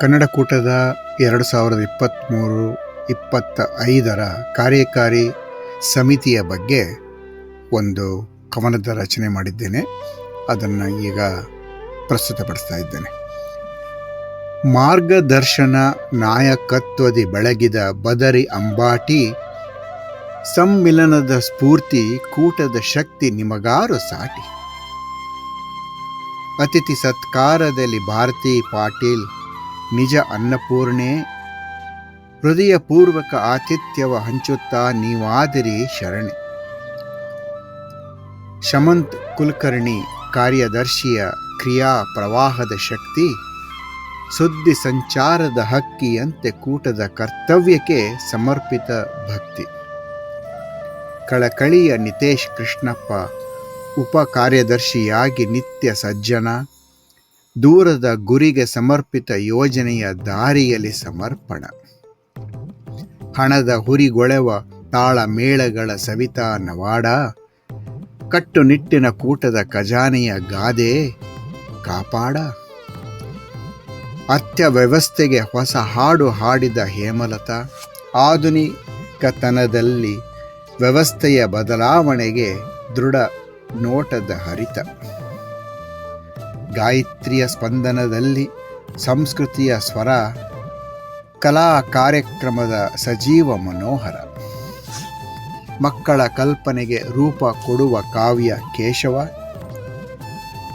ಕನ್ನಡ ಕೂಟದ ಎರಡು ಸಾವಿರದ ಇಪ್ಪತ್ತ್ಮೂರು ಇಪ್ಪತ್ತ ಐದರ ಕಾರ್ಯಕಾರಿ ಸಮಿತಿಯ ಬಗ್ಗೆ ಒಂದು ಕವನದ ರಚನೆ ಮಾಡಿದ್ದೇನೆ. ಅದನ್ನು ಈಗ ಪ್ರಸ್ತುತಪಡಿಸ್ತಾ ಇದ್ದೇನೆ. ಮಾರ್ಗದರ್ಶನ ನಾಯಕತ್ವದಿ ಬೆಳಗಿದ ಬದರಿ ಅಂಬಾಟಿ, ಸಮ್ಮಿಲನದ ಸ್ಫೂರ್ತಿ, ಕೂಟದ ಶಕ್ತಿ ನಿಮಗಾರು ಸಾಟಿ. ಅತಿಥಿ ಸತ್ಕಾರದಲ್ಲಿ ಭಾರತಿ ಪಾಟೀಲ್ ನಿಜ ಅನ್ನಪೂರ್ಣೆ. ಹೃದಯಪೂರ್ವಕ ಆತಿಥ್ಯವ ಹಂಚುತ್ತಾ ನೀವಾದಿರಿ ಶರಣೆ. ಶಮಂತ್ ಕುಲಕರ್ಣಿ ಕಾರ್ಯದರ್ಶಿಯ ಕ್ರಿಯಾ ಪ್ರವಾಹದ ಶಕ್ತಿ. ಸುದ್ದಿ ಸಂಚಾರದ ಹಕ್ಕಿಯಂತೆ ಕೂಟದ ಕರ್ತವ್ಯಕ್ಕೆ ಸಮರ್ಪಿತ ಭಕ್ತಿ. ಕಳಕಳಿಯ ನಿತೇಶ್ ಕೃಷ್ಣಪ್ಪ ಉಪ ಕಾರ್ಯದರ್ಶಿಯಾಗಿ ನಿತ್ಯ ಸಜ್ಜನ. ದೂರದ ಗುರಿಗೆ ಸಮರ್ಪಿತ ಯೋಜನೆಯ ದಾರಿಯಲ್ಲಿ ಸಮರ್ಪಣ. ಹಣದ ಹುರಿಗೊಳೆವ ತಾಳ ಮೇಳಗಳ ಸವಿತಾ ನವಾಡ. ಕಟ್ಟುನಿಟ್ಟಿನ ಕೂಟದ ಖಜಾನೆಯ ಗಾದೆ ಕಾಪಾಡ. ಅತ್ಯ ವ್ಯವಸ್ಥೆಗೆ ಹೊಸ ಹಾಡು ಹಾಡಿದ ಹೇಮಲತ, ಆಧುನಿಕತನದಲ್ಲಿ ವ್ಯವಸ್ಥೆಯ ಬದಲಾವಣೆಗೆ ದೃಢ ನೋಟದ ಹರಿತ. ಗಾಯತ್ರಿಯ ಸ್ಪಂದನದಲ್ಲಿ ಸಂಸ್ಕೃತಿಯ ಸ್ವರ ಕಲಾ ಕಾರ್ಯಕ್ರಮದ ಸಜೀವ ಮನೋಹರ. ಮಕ್ಕಳ ಕಲ್ಪನೆಗೆ ರೂಪ ಕೊಡುವ ಕಾವ್ಯ ಕೇಶವ.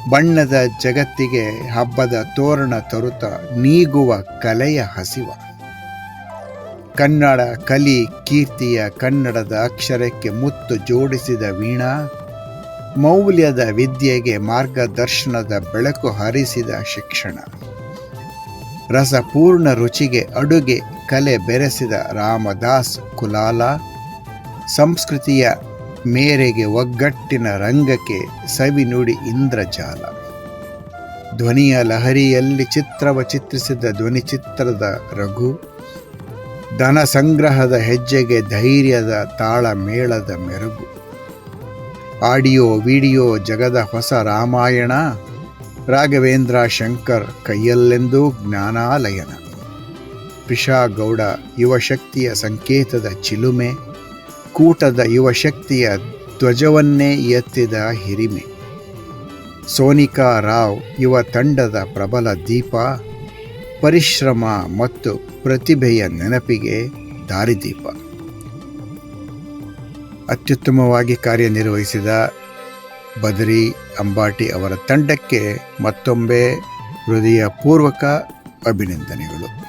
ಬಣ್ಣದ ಜಗತ್ತಿಗೆ ಹಬ್ಬದ ತೋರಣ ತರುತ ನೀಗುವ ಕಲೆಯ ಹಸಿವ. ಕನ್ನಡ ಕಲಿ ಕೀರ್ತಿಯ ಕನ್ನಡದ ಅಕ್ಷರಕ್ಕೆ ಮುತ್ತು ಜೋಡಿಸಿದ ವೀಣಾ. ಮೌಲ್ಯದ ವಿದ್ಯೆಗೆ ಮಾರ್ಗದರ್ಶನದ ಬೆಳಕು ಹರಿಸಿದ ಶಿಕ್ಷಣ. ರಸಪೂರ್ಣ ರುಚಿಗೆ ಅಡುಗೆ ಕಲೆ ಬೆರೆಸಿದ ರಾಮದಾಸ್ ಕುಲಾಲ, ಸಂಸ್ಕೃತಿಯ ಮೇರೆಗೆ ಒಗ್ಗಟ್ಟಿನ ರಂಗಕ್ಕೆ ಸವಿ ನುಡಿ ಇಂದ್ರಜಾಲ. ಧ್ವನಿಯ ಲಹರಿಯಲ್ಲಿ ಚಿತ್ರವ ಚಿತ್ರಿಸಿದ ಧ್ವನಿ ಚಿತ್ರದ ರಘು, ಧನ ಸಂಗ್ರಹದ ಹೆಜ್ಜೆಗೆ ಧೈರ್ಯದ ತಾಳ ಮೇಳದ ಮೆರುಗು. ಆಡಿಯೋ, ವಿಡಿಯೋ ಜಗದ ಹೊಸ ರಾಮಾಯಣ. ರಾಘವೇಂದ್ರ ಶಂಕರ್ ಕೈಯಲ್ಲೆಂದೂ ಜ್ಞಾನಾಲಯನ. ಪಿಶಾಗೌಡ ಯುವಶಕ್ತಿಯ ಸಂಕೇತದ ಚಿಲುಮೆ. ಕೂಟದ ಯುವಶಕ್ತಿಯ ಧ್ವಜವನ್ನೇ ಎತ್ತಿದ ಹಿರಿಮೆ. ಸೋನಿಕಾ ರಾವ್ ಯುವ ತಂಡದ ಪ್ರಬಲ ದೀಪ. ಪರಿಶ್ರಮ ಮತ್ತು ಪ್ರತಿಭೆಯ ನೆನಪಿಗೆ ದಾರಿದೀಪ. ಅತ್ಯುತ್ತಮವಾಗಿ ಕಾರ್ಯನಿರ್ವಹಿಸಿದ ಬದರಿ ಅಂಬಾಟಿ ಅವರ ತಂಡಕ್ಕೆ ಮತ್ತೊಮ್ಮೆ ಹೃದಯಪೂರ್ವಕ ಅಭಿನಂದನೆಗಳು.